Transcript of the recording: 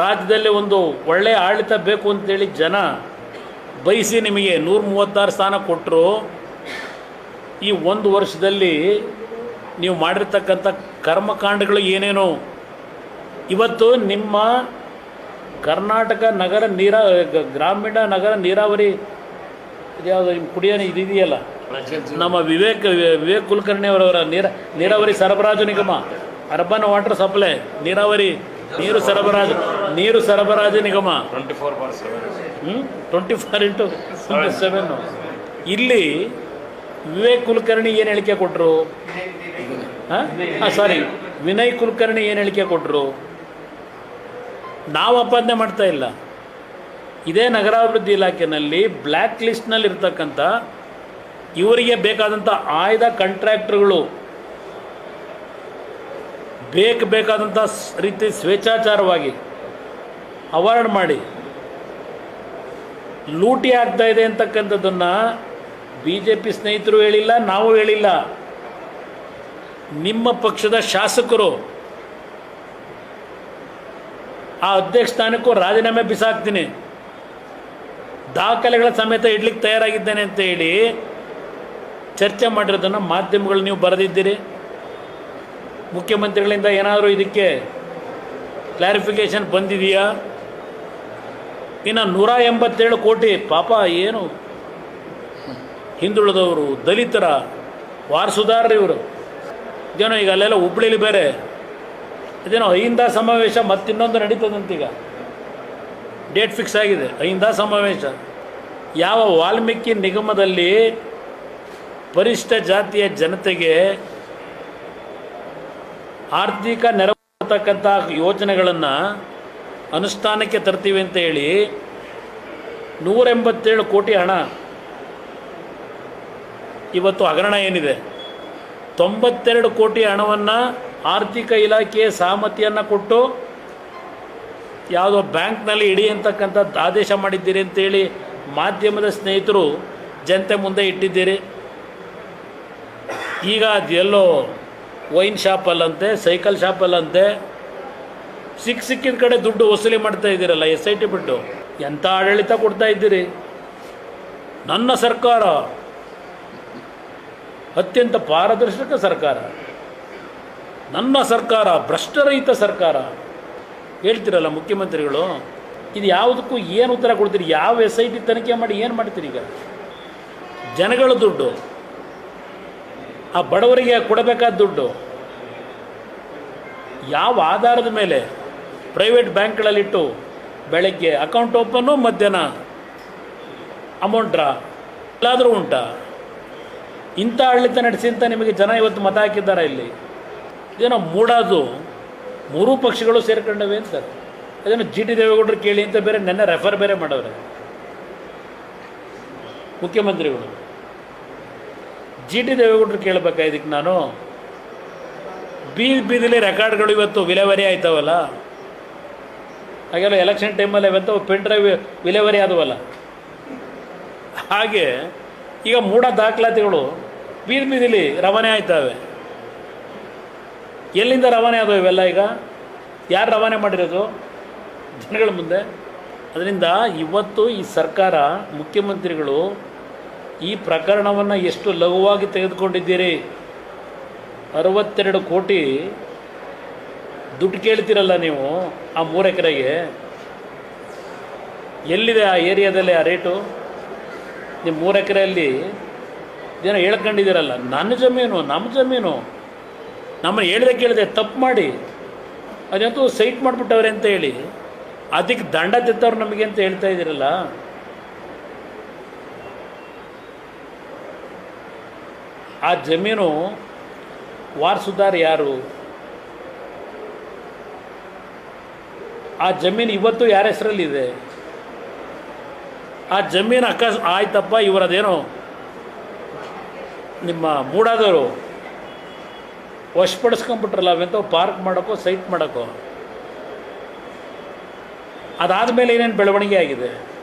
ರಾಜ್ಯದಲ್ಲಿ ಒಂದು ಒಳ್ಳೆಯ ಆಡಳಿತ ಬೇಕು ಅಂತೇಳಿ ಜನ ಬಯಸಿ ನಿಮಗೆ ನೂರ ಮೂವತ್ತಾರು ಸ್ಥಾನ ಕೊಟ್ಟರು ಈ ಒಂದು ವರ್ಷದಲ್ಲಿ ನೀವು ಮಾಡಿರ್ತಕ್ಕಂಥ ಕರ್ಮಕಾಂಡಗಳು ಏನೇನು. ಇವತ್ತು ನಿಮ್ಮ ಕರ್ನಾಟಕ ನಗರ ನೀರಾ, ಗ್ರಾಮೀಣ ನಗರ ನೀರಾವರಿ ಇದ್ಯಾವುದು ನಿಮ್ಮ ಕುಡಿಯೋ ಇದು ಇದೆಯಲ್ಲ? ನಮ್ಮ ವಿವೇಕ್ ವಿವೇಕ್ ಕುಲಕರ್ಣಿ ಅವರವರ ನೀರ, ನೀರಾವರಿ ಸರಬರಾಜು ನಿಗಮ, ಅರ್ಬನ್ ವಾಟರ್ ಸಪ್ಲೈ, ನೀರಾವರಿ ನೀರು ಸರಬರಾಜು ನೀರು ಸರಬರಾಜು ನಿಗಮ. ಟ್ವೆಂಟಿ ಫೋರ್ ಬಾರ್ ಸೆವೆನ್ ಹ್ಞೂ ಟ್ವೆಂಟಿ ಫೋರ್ ಇಂಟು ಸೆವೆನ್ನು ಇಲ್ಲಿ ವಿವೇಕ್ ಕುಲಕರ್ಣಿ ಏನು ಹೇಳಿಕೆ ಕೊಟ್ಟರು ಹಾಂ? ಸಾರಿ ವಿನಯ್ ಕುಲಕರ್ಣಿ ಏನು ಹೇಳಿಕೆ ಕೊಟ್ಟರು ನಾವು ಅಪಾದನೆ ಮಾಡ್ತಾ ಇಲ್ಲ. ಇದೇ ನಗರಾಭಿವೃದ್ಧಿ ಇಲಾಖೆಯಲ್ಲಿ ಬ್ಲ್ಯಾಕ್ ಲಿಸ್ಟ್ನಲ್ಲಿ ಇರ್ತಕ್ಕಂಥ ಇವರಿಗೆ ಬೇಕಾದಂಥ ಆಯ್ದ ಕಾಂಟ್ರಾಕ್ಟರ್ಗಳು ಬೇಕು ಬೇಕಾದಂಥ ರೀತಿ ಸ್ವೇಚ್ಛಾಚಾರವಾಗಿ ಅವಾರ್ಡ್ ಮಾಡಿ ಲೂಟಿ ಆಗ್ತಾ ಇದೆ ಅಂತಕ್ಕಂಥದ್ದನ್ನು ಬಿ ಜೆ ಪಿ ಸ್ನೇಹಿತರು ಹೇಳಿಲ್ಲ, ನಾವು ಹೇಳಿಲ್ಲ. ನಿಮ್ಮ ಪಕ್ಷದ ಶಾಸಕರು ಆ ಅಧ್ಯಕ್ಷ ಸ್ಥಾನಕ್ಕೂ ರಾಜೀನಾಮೆ ಬಿಸಾಕ್ತೀನಿ. ದಾಖಲೆಗಳ ಸಮೇತ ಇಡ್ಲಿಕ್ಕೆ ತಯಾರಾಗಿದ್ದೇನೆ ಅಂತ ಹೇಳಿ ಚರ್ಚೆ ಮಾಡಿರೋದನ್ನು ಮಾಧ್ಯಮಗಳು ನೀವು ಬರೆದಿದ್ದೀರಿ. ಮುಖ್ಯಮಂತ್ರಿಗಳಿಂದ ಏನಾದರೂ ಇದಕ್ಕೆ ಕ್ಲಾರಿಫಿಕೇಷನ್ ಬಂದಿದೆಯಾ? ಇನ್ನು ನೂರ ಎಂಬತ್ತೇಳು ಕೋಟಿ, ಪಾಪ ಏನು? ಹಿಂದುಳಿದವರು, ದಲಿತರ, ವಾರಸುದಾರರು ಇವರು. ಇದೇನೋ ಈಗ ಅಲ್ಲೆಲ್ಲ ಹುಬ್ಳಿಲಿ ಬೇರೆ. ಇದೇನೋ ಅಹಿಂದ ಸಮಾವೇಶ ಮತ್ತಿನ್ನೊಂದು ನಡೀತದಂತೀಗ ಡೇಟ್ ಫಿಕ್ಸ್ ಆಗಿದೆ, ಅಹಿಂದ ಸಮಾವೇಶ. ಯಾವ ವಾಲ್ಮೀಕಿ ನಿಗಮದಲ್ಲಿ ಪರಿಷ್ಠ ಜಾತಿಯ ಜನತೆಗೆ ಆರ್ಥಿಕ ನೆರವು ಕೊಡ್ತಕ್ಕಂಥ ಯೋಜನೆಗಳನ್ನು ಅನುಷ್ಠಾನಕ್ಕೆ ತರ್ತೀವಿ ಅಂತ ಹೇಳಿ ನೂರ ಎಂಬತ್ತೇಳು ಕೋಟಿ ಹಣ ಇವತ್ತು ಹಗರಣ ಏನಿದೆ? ತೊಂಬತ್ತೆರಡು ಕೋಟಿ ಹಣವನ್ನು ಆರ್ಥಿಕ ಇಲಾಖೆಯ ಸಹಮತಿಯನ್ನು ಕೊಟ್ಟು ಯಾವುದೋ ಬ್ಯಾಂಕ್ನಲ್ಲಿ ಇಡಿ ಅಂತಕ್ಕಂಥದ್ದು ಆದೇಶ ಮಾಡಿದ್ದೀರಿ ಅಂತೇಳಿ ಮಾಧ್ಯಮದ ಸ್ನೇಹಿತರು ಜನತೆ ಮುಂದೆ ಇಟ್ಟಿದ್ದೀರಿ. ಈಗ ಅದೆಲ್ಲೋ ವೈನ್ ಶಾಪಲ್ಲಂತೆ, ಸೈಕಲ್ ಶಾಪಲ್ಲಂತೆ ಸಿಕ್ಕ ಸಿಕ್ಕಿದ ಕಡೆ ದುಡ್ಡು ವಸೂಲಿ ಮಾಡ್ತಾ ಇದ್ದೀರಲ್ಲ, ಎಸ್ ಐ ಟಿ ಬಿಟ್ಟು. ಎಂಥ ಆಡಳಿತ ಕೊಡ್ತಾ ಇದ್ದೀರಿ? ನನ್ನ ಸರ್ಕಾರ, ಅತ್ಯಂತ ಪಾರದರ್ಶಕ ಸರ್ಕಾರ. ನನ್ನ ಸರ್ಕಾರ, ಭ್ರಷ್ಟರಹಿತ ಸರ್ಕಾರ. ಹೇಳ್ತಿರಲ್ಲ ಮುಖ್ಯಮಂತ್ರಿಗಳು, ಇದು ಯಾವುದಕ್ಕೂ ಏನು ಉತ್ತರ ಕೊಡ್ತೀರಿ? ಯಾವ ಎಸ್ ಐ ಟಿ ತನಿಖೆ ಮಾಡಿ ಏನು ಮಾಡ್ತೀರಿ ಈಗ? ಜನಗಳ ದುಡ್ಡು. ಆ ಬಡವರಿಗೆ ಕೊಡಬೇಕಾದ ದುಡ್ಡು. ಯಾವ ಆಧಾರದ ಮೇಲೆ ಪ್ರೈವೇಟ್ ಬ್ಯಾಂಕ್ಗಳಲ್ಲಿಟ್ಟು ಬೆಳಗ್ಗೆ ಅಕೌಂಟ್ ಓಪನ್ನು, ಮಧ್ಯಾಹ್ನ ಅಮೌಂಟ್ ಡ್ರಾ ಎಲ್ಲಾದರೂ ಉಂಟಾ? ಇಂಥ ಆಡಳಿತ ನಡೆಸಿ ಅಂತ ನಿಮಗೆ ಜನ ಇವತ್ತು ಮತ ಹಾಕಿದ್ದಾರೆ ಇಲ್ಲಿ. ಇದೇನೋ ಮೂಡಾದು, ಮೂರೂ ಪಕ್ಷಗಳು ಸೇರ್ಕೊಂಡವೆ ಅಂತ. ಅದನ್ನು ಜಿ ಟಿ ದೇವೇಗೌಡರು ಕೇಳಿ ಅಂತ ಬೇರೆ ನೆನ್ನೆ ರೆಫರ್ ಬೇರೆ ಮಾಡವ್ರೆ ಮುಖ್ಯಮಂತ್ರಿಗಳು. ಜಿ ಟಿ ದೇವೇಗೌಡರು ಕೇಳಬೇಕಾ ಇದಕ್ಕೆ ನಾನು? ಬೀದಿ ಬೀದಿಲಿ ರೆಕಾರ್ಡ್ಗಳು ಇವತ್ತು ವಿಲೇವರಿ ಆಯ್ತವಲ್ಲ? ಹಾಗೆಲ್ಲ ಎಲೆಕ್ಷನ್ ಟೈಮಲ್ಲಿ ಇವತ್ತು ಪೆನ್ ಡ್ರೈವ್ ವಿಲೇವರಿ ಆದವಲ್ಲ? ಹಾಗೆ ಈಗ ಮೂಢ ದಾಖಲಾತಿಗಳು ಬೀದಿ ಬೀದಿಲಿ ರವಾನೆ ಆಯ್ತವೆ. ಎಲ್ಲಿಂದ ರವಾನೆ ಆದವು ಇವೆಲ್ಲ ಈಗ? ಯಾರು ರವಾನೆ ಮಾಡಿರೋದು? ಜನಗಳ ಮುಂದೆ. ಅದರಿಂದ ಇವತ್ತು ಈ ಸರ್ಕಾರ ಮುಖ್ಯಮಂತ್ರಿಗಳು ಈ ಪ್ರಕರಣವನ್ನು ಎಷ್ಟು ಲಘುವಾಗಿ ತೆಗೆದುಕೊಂಡಿದ್ದೀರಿ? ಅರವತ್ತೆರಡು ಕೋಟಿ. ದುಡ್ಡು ಕೇಳ್ತೀರಲ್ಲ ನೀವು ಆ ಮೂರು ಎಕರೆಗೆ? ಎಲ್ಲಿದೆ ಆ ಏರಿಯಾದಲ್ಲಿ ಆ ರೇಟು? ನಿಮ್ಮ ಮೂರು ಎಕರೆಯಲ್ಲಿ ಏನೋ ಹೇಳ್ಕೊಂಡಿದ್ದೀರಲ್ಲ, ನನ್ನ ಜಮೀನು ನಮ್ಮ ಜಮೀನು. ನಮ್ಮನ್ನು ಹೇಳಿದೆ ಕೇಳಿದೆ, ತಪ್ಪು ಮಾಡಿ. ಅದಂತೂ ಸೈಟ್ ಮಾಡಿಬಿಟ್ಟವ್ರೆ ಅಂತ ಹೇಳಿ. ಅದಕ್ಕೆ ದಂಡ ತೆತ್ತವ್ರು ನಮಗೆ ಅಂತ ಹೇಳ್ತಾ ಇದ್ದೀರಲ್ಲ. ಆ ಜಮೀನು ವಾರಸುದಾರ ಯಾರು? ಆ ಜಮೀನು ಇವತ್ತು ಯಾರ ಹೆಸರಲ್ಲಿದೆ? ಆ ಜಮೀನು ಅಕಸ್ ಆಯ್ತಪ್ಪ, ಇವರದೇನೋ? ನಿಮ್ಮ ಮೂಡಾದವರು. ವಶಪಡಿಸ್ಕೊಂಬಿಟ್ರಲ್ಲ ಅವೆಂತ ಪಾರ್ಕ್ ಮಾಡೋಕ್ಕೋ ಸೈಟ್ ಮಾಡೋಕ್ಕೋ ಅದಾದಮೇಲೆ ಏನೇನು ಬೆಳವಣಿಗೆ ಆಗಿದೆ?